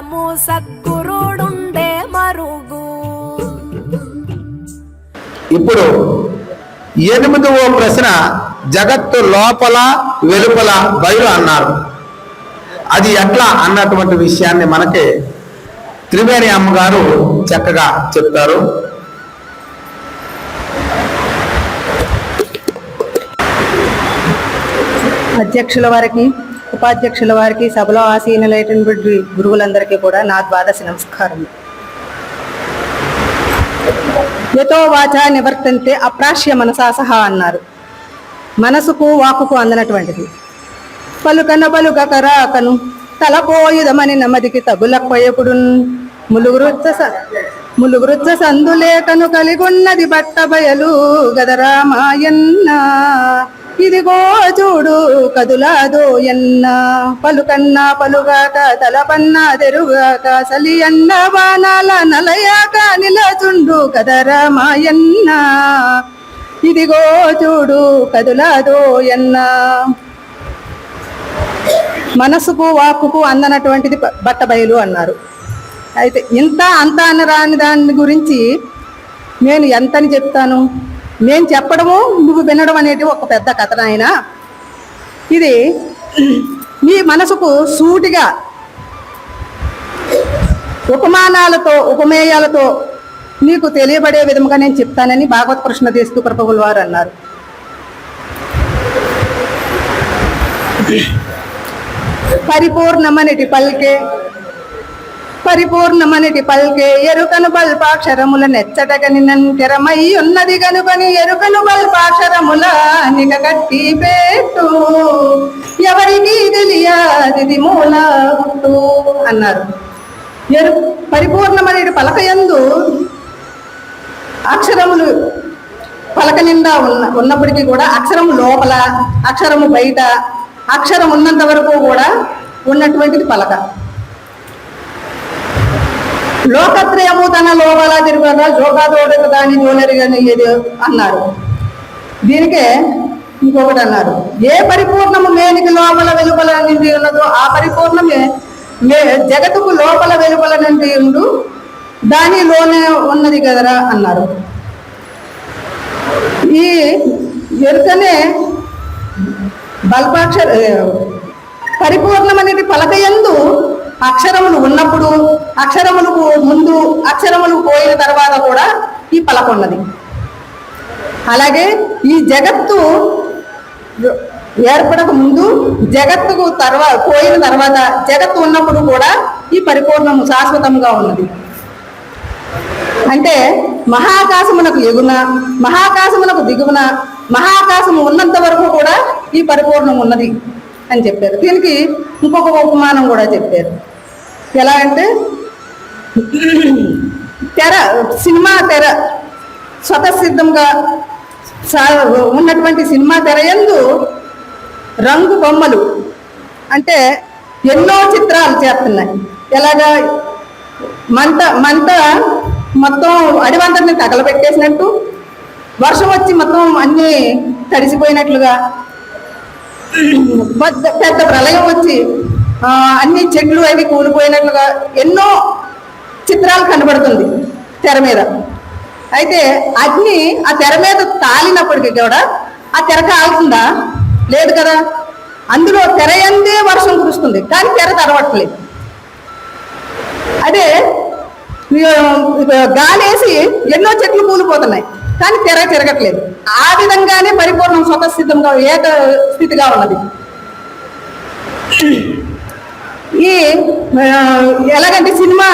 కాలము సద్గురుడుండే మరుగు. ఇప్పుడు ఎనిమిదవ ప్రశ్న జగత్తు లోపల వెలుపల బయలు అన్నారు. అది ఎట్లా అన్నటువంటి విషయాన్ని మనకి త్రివేణి అమ్మగారు చక్కగా చెప్తారు. అధ్యక్షుల వారికి ఉపాధ్యక్షుల వారికి సభలో ఆసీనులైనటువంటి గురువులందరికీ కూడా నా ద్వాదశి నమస్కారం యతో వాచ నివర్తంతే అప్రాశ్య మనసా సహా అన్నారు. మనసుకు వాకుకు అందనటువంటిది. పలుకన పలుక రాకను తలపోయుదమని నమ్మదికి తగులపోయపుడు ములుగురుచ్చ ములుగురుచ్చ సందులేకను కలిగున్నది బట్ట బయలు గదరామాయన్న. ఇదిగో చూడు కదులాదో ఎన్న. పలుకన్నా పలుగాక తలపన్నా తెరుగాక సలి అన్న బాణాల నలయాక నిలచుండు కదరామాయన్న ఇదిగో చూడు కదులాదో ఎన్న. మనసుకు వాక్కుకు అందనటువంటిది బట్ట బయలు అన్నారు. అయితే ఇంత అంత అనరాని దాని గురించి నేను ఎంతని చెప్తాను? నేను చెప్పడము నువ్వు వినడం అనేది ఒక పెద్ద కథ నాయన. ఇది నీ మనసుకు సూటిగా ఉపమానాలతో ఉపమేయాలతో నీకు తెలియబడే విధముగా నేను చెప్తానని భాగవత్ కృష్ణ దేశకు ప్రభువుల వారు అన్నారు. పరిపూర్ణమనిటి పల్కే పరిపూర్ణమనిటి పల్కే ఎరుకను బల్పాక్షరముల నెచ్చటగని నంకెరమై ఉన్నది గనుకని ఎరుకను బల్పాక్షరముల నిక కట్టి పెట్టు. ఎవరికి తెలియది మూల గుట్టు అన్నారు. ఎరు పరిపూర్ణమనేటి పలకయందు అక్షరములు పలక నిండా ఉన్న ఉన్నప్పటికీ కూడా అక్షరం లోపల అక్షరము బయట అక్షరం ఉన్నంత వరకు కూడా ఉన్నటువంటిది పలక. లోకత్రయము తన లోపల తిరుగుతా జోగాదోడక దాని జోనరిగని ఏది అన్నారు దీనికే ఇంకొకటి అన్నారు ఏ పరిపూర్ణము మేనికి లోపల వెలుపల నిండి ఉన్నదో ఆ పరిపూర్ణమే మే జగతుకు లోపల వెలుపల నిండి ఉండు దానిలోనే ఉన్నది కదరా అన్నారు ఈ ఎరుకనే బల్పాక్షర పరిపూర్ణమనేది పలకయందు అక్షరములు ఉన్నప్పుడు అక్షరములకు ముందు అక్షరములు పోయిన తర్వాత కూడా ఈ పలకొన్నది అలాగే ఈ జగత్తు ఏర్పడక ముందు జగత్తుకు తర్వాత పోయిన తర్వాత జగత్తు ఉన్నప్పుడు కూడా ఈ పరిపూర్ణము శాశ్వతంగా ఉన్నది. అంటే మహాకాశమునకు ఎగున మహాకాశమునకు దిగువన మహాకాశము ఉన్నంత వరకు కూడా ఈ పరిపూర్ణం ఉన్నది అని చెప్పారు. దీనికి ఇంకొక ఉపమానం కూడా చెప్పారు. ఎలా అంటే తెర సినిమా తెర స్వతసిద్ధంగా ఉన్నటువంటి సినిమా తెర యందు రంగు బొమ్మలు అంటే ఎన్నో చిత్రాలు చేస్తున్నాయి. ఎలాగా మంట మంట మొత్తం అడివంతని తగలబెట్టేసినట్టు వర్షం వచ్చి మొత్తం అన్నీ తడిసిపోయినట్లుగా పెద్ద పెద్ద ప్రళయం వచ్చి అన్ని చెట్లు అవి కూలిపోయినట్లుగా ఎన్నో చిత్రాలు కనబడుతుంది తెర మీద. అయితే అగ్ని ఆ తెర మీద తాలినప్పటికీ కూడా ఆ తెర కాలుతుందా? లేదు కదా. అందులో తెర ఎందే వర్షం కురుస్తుంది కానీ తెర తరవట్లేదు అదే గాలేసి ఎన్నో చెట్లు కూలిపోతున్నాయి కానీ తెర తిరగట్లేదు. ఆ విధంగానే పరిపూర్ణం స్వతసిద్ధంగా ఏక స్థితిగా ఉన్నది. ఈ ఎలాగంటే సినిమా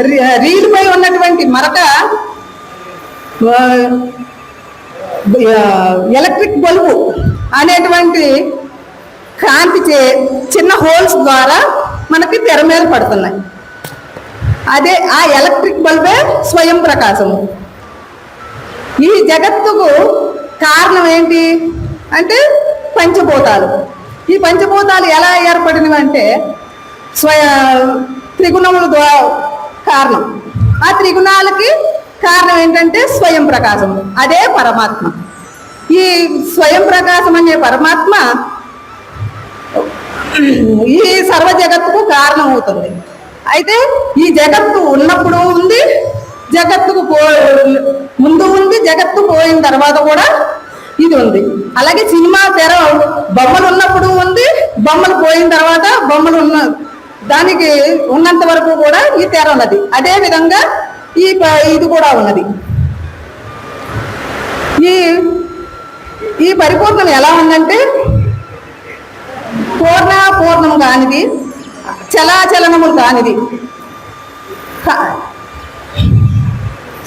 రీ- రీల్ పై ఉన్నటువంటి మరక ఎలక్ట్రిక్ బల్బు అనేటువంటి కాంతి చే చిన్న హోల్స్ ద్వారా మనకి తెర మీద పడుతున్నాయి. అదే ఆ ఎలక్ట్రిక్ బల్బే స్వయం ప్రకాశము. ఈ జగత్తుకు కారణం ఏంటి? అంటే పంచభూతాలు. ఈ పంచభూతాలు ఎలా ఏర్పడినవి అంటే స్వయ త్రిగుణముల ద్వారా కారణం. ఆ త్రిగుణాలకి కారణం ఏంటంటే స్వయం ప్రకాశం అదే పరమాత్మ. ఈ స్వయం ప్రకాశం అనే పరమాత్మ ఈ సర్వ జగత్తుకు కారణం అవుతుంది. అయితే ఈ జగత్తు ఉన్నప్పుడు ఉంది జగత్తుకు పో ముందు ఉంది జగత్తు పోయిన తర్వాత కూడా ఇది ఉంది. అలాగే సినిమా తెర బొమ్మలు ఉన్నప్పుడు ఉంది బొమ్మలు పోయిన తర్వాత బొమ్మలు ఉన్న దానికి ఉన్నంత వరకు కూడా ఈ తెర ఉన్నది. అదే విధంగా ఈ ప- ఇది కూడా ఉన్నది. ఈ ఈ పరిపూర్ణం ఎలా ఉందంటే పూర్ణ పూర్ణం కానిది చలాచలనము కానిది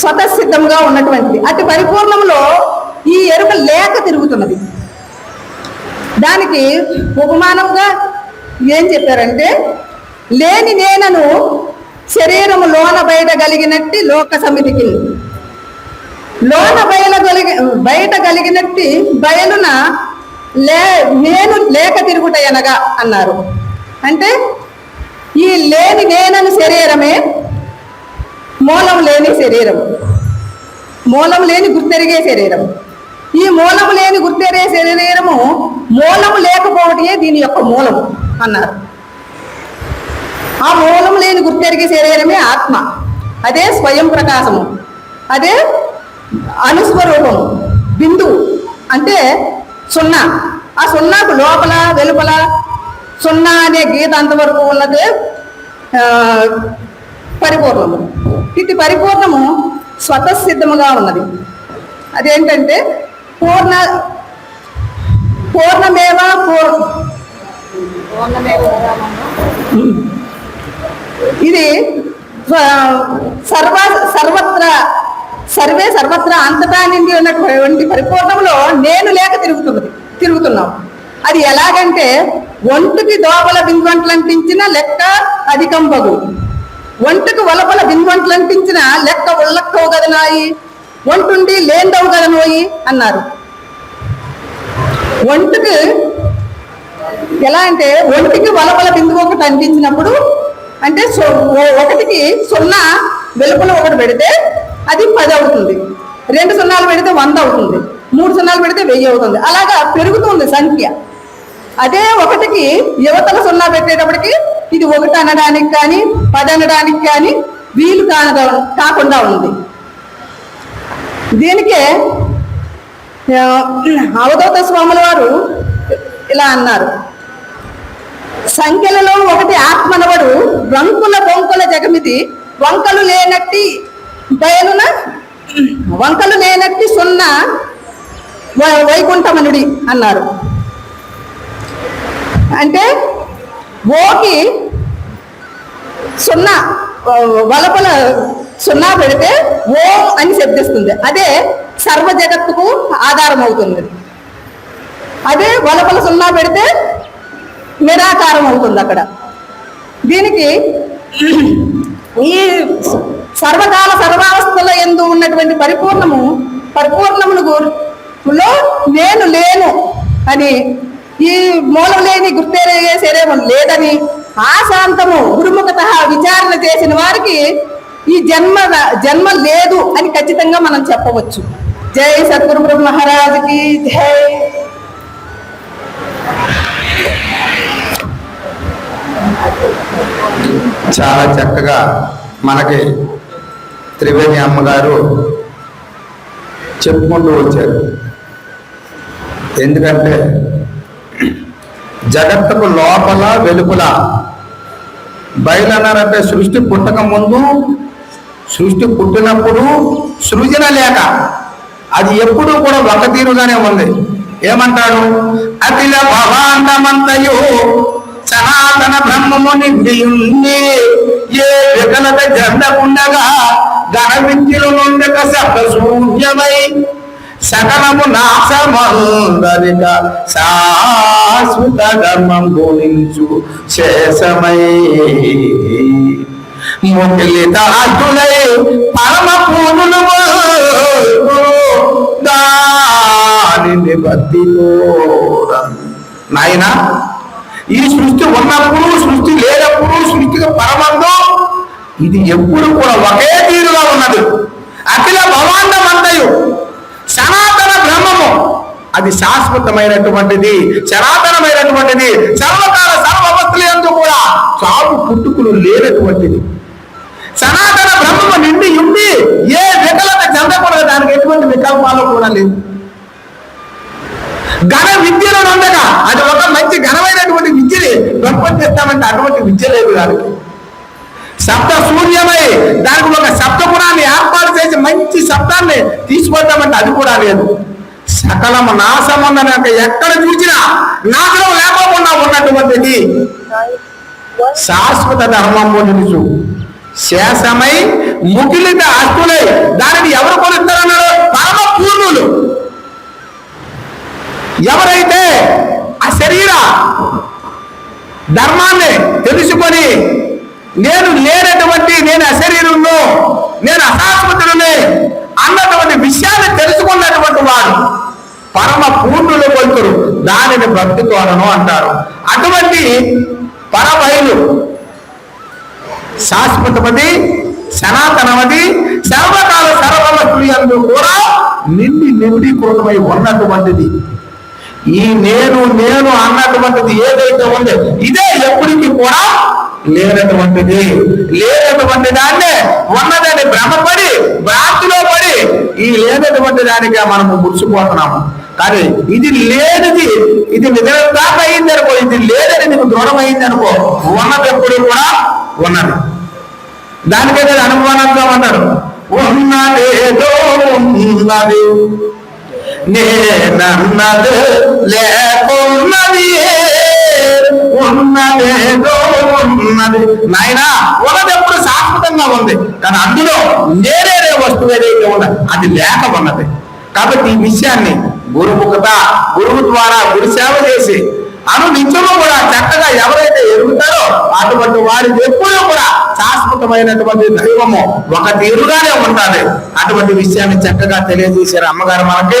స్వతసిద్ధంగా ఉన్నటువంటిది. అటు పరిపూర్ణంలో ఈ ఎరుక లేక తిరుగుతున్నది. దానికి ఉపమానంగా ఏం చెప్పారంటే లేని నేనను శరీరము లోన బయట కలిగినట్టి లోక సమితికి లోన బయల కలిగి బయట కలిగినట్టి బయలున లే నేను లేక తిరుగుట ఎనగా అన్నారు. అంటే ఈ లేని నేనని శరీరమే మూలం లేని శరీరం మూలం లేని గుర్తెరిగే శరీరం ఈ మూలము లేని గుర్తెరిగే శరీరము మూలము లేకపోవటే దీని యొక్క మూలము అన్నారు. ఆ మూలం లేని గుర్తెరిగే శరీరమే ఆత్మ. అదే స్వయం ప్రకాశము. అదే అనుస్వరూపము. బిందువు. అంటే సున్నా. ఆ సున్నాకు లోపల వెలుపల సున్నా అనే గీత అంతవరకు ఉన్నదే పరిపూర్ణము. ఇది పరిపూర్ణము స్వతసిద్ధముగా ఉన్నది. అదేంటంటే పూర్ణ పూర్ణమేవ పూర్ణమే ఇది సర్వ సర్వత్ర సర్వే సర్వత్రా అంతటా నిండి ఉన్నటువంటి పరిపూర్ణంలో నేను లేక తిరుగుతున్నది తిరుగుతున్నాం అది ఎలాగంటే ఒంటికి దోపల బిందువంటలంటించిన లెక్క అధికంబగు ఒంటికి వలపల బిందువంటలంటించిన లెక్క ఉల్లక్కవు గదనాయి ఒంటుండి లేందవు గదనోయి అన్నారు. ఒంటికి ఎలా అంటే ఒంటికి వలపల బిందువు ఒకటి అంటించినప్పుడు అంటే ఓ- ఒకటికి సున్నా వెలుపల ఒకటి పెడితే అది పది అవుతుంది. రెండు సున్నాలు పెడితే వంద అవుతుంది. మూడు సున్నాలు పెడితే వెయ్యి అవుతుంది. అలాగా పెరుగుతుంది సంఖ్య. అదే ఒకటికి యువతల సున్నా పెట్టేటప్పటికి ఇది ఒకటి అనడానికి కానీ పది అనడానికి కానీ వీలు కాన కాకుండా ఉంది. దీనికే ఆ, అవధూత స్వాముల వారు ఇలా అన్నారు. సంఖ్యలలో ఒకటి ఆత్మనవడు రంకుల బొంకుల జగమిది వంకలు లేనట్టి బయలున వంకలు లేనట్టి సున్నా వైకుంఠమనుడి అన్నారు. అంటే ఓకి సున్నా వలపల సున్నా పెడితే ఓం అని శబ్దిస్తుంది. అదే సర్వ జగత్తుకు ఆధారం అవుతుంది అదే వలపల సున్నా పెడితే నిరాకారం అవుతుంది అక్కడ. దీనికి ఈ సర్వకాల సర్వావస్థల ఎందు ఉన్నటువంటి పరిపూర్ణము పరిపూర్ణమును లో నేను లేను అని ఈ మూలం లేని గుర్తెరిగే శరీరం లేదని ఆశాంతము గురుముఖత విచారణ చేసిన వారికి ఈ జన్మ జన్మ లేదు అని ఖచ్చితంగా మనం చెప్పవచ్చు. జై సద్గురు బ్రహ్మ మహారాజుకి జై. చాలా చక్కగా మనకి త్రివేణి అమ్మగారు చెప్పుకుంటూ వచ్చారు. ఎందుకంటే జగత్తుకు లోపల వెలుపల బయలన్నారంటే సృష్టి పుట్టక ముందు సృష్టి పుట్టినప్పుడు సృజన లేక అది ఎప్పుడూ కూడా ఒక తీరుగానే ఉంది. ఏమంటాడు? అఖిల భవాండమంతయు సనాతన బ్రహ్మము నిండియుండి ఏ వికలత జండకుండగా ఘన విద్యులు నుండక శబ్ద సకలము నాశమందరిక శాశ్వత ధర్మం గుణించు శేషమై. ముఖిలితార్థులై పరమ పూనులు దానిని బతిలో నాయనా ఈ సృష్టి ఉన్నప్పుడు సృష్టి లేనప్పుడు సృష్టికి పరమార్థం ఇది ఎప్పుడు కూడా ఒకే తీరుగా ఉన్నది. అఖిల భవాండం అంతయు సనాతన బ్రహ్మము. అది శాశ్వతమైనటువంటిది సనాతనమైనటువంటిది సర్వకాల సర్వవస్తులు ఎందు కూడా చావు పుట్టుకులు లేనటువంటిది. సనాతన బ్రహ్మము నిండి ఉండి ఏ వికలత చెందకూడదు దానికి ఎటువంటి వికల్పాలు కూడా లేవు. ఘన విద్యలో ఉండగా అది ఒక మంచి ఘనమైనటువంటి విద్యని చేస్తామంటే అటువంటి విద్య లేదు కాదు సప్త శూన్యమై దానికి ఒక సప్తపురాన్ని ఏర్పాటు చేసి మంచి శబ్దాన్ని తీసుకొద్దామంటే అది కూడా లేదు. సకలము నాశమన్న ఎక్కడ చూసినా నాశనం లేకోకుండా ఉన్నటువంటిది. శాశ్వత ధర్మము నిలుచు శేషమై ముగిలిత అస్తులై దానిని ఎవరు కొలుస్తారన్నారు పరమ పూర్ణులు ఎవరైతే ఆ శరీర ధర్మాన్ని తెలుసుకొని నేను లేనటువంటి నేను అశరీరును నేను అశాశ్వతుడిని అన్నటువంటి విషయాన్ని తెలుసుకున్నటువంటి వారు పరమ పూర్ణులు కొలుతురు. దానిని భక్తితోనను అంటారు. అటువంటి పరబయలు శాశ్వతమది సనాతనమది సర్వకాల సర్వవస్తులు అందు కూడా నిండి నిండీకృతమై ఉన్నటువంటిది. ఈ నేను నేను అన్నటువంటిది ఏదైతే ఉందో ఇదే ఎప్పటికీ కూడా లేనటువంటిది. లేనటువంటి దాన్నే ఉన్నదని భ్రమపడి భ్రాంతిలో పడి ఈ లేనటువంటి దానిగా మనము ముడిచిపోతున్నాము కానీ ఇది లేనిది ఇది నిజంగా అయింది అనుకో ఇది లేదని నీకు దృఢం అయింది అనుకో ఉన్నది ఎప్పుడు కూడా ఉన్నది. దానికే అనుమానంగా అన్నాడు ఉన్నదేదో ఉన్నది. నేనన్నది లేకున్నది ఉన్నదేదో ఉన్నది. నాయన ఉన్నది ఎప్పుడు శాశ్వతంగా ఉంది. కానీ అందులో నేరేరే వస్తువు ఏదైతే ఉన్నది అది లేక ఉన్నది. కాబట్టి ఈ విషయాన్ని గురుముఖత గురువు ద్వారా గురు సేవ చేసి అను నిత్యము కూడా చక్కగా ఎవరైతే ఎరుగుతారో అటువంటి వారికి ఎప్పుడూ కూడా శాశ్వతమైనటువంటి దైవము ఒక తీరుగానే ఉంటుంది అటువంటి విషయాన్ని చక్కగా తెలియజేశారు అమ్మగారు మనకి.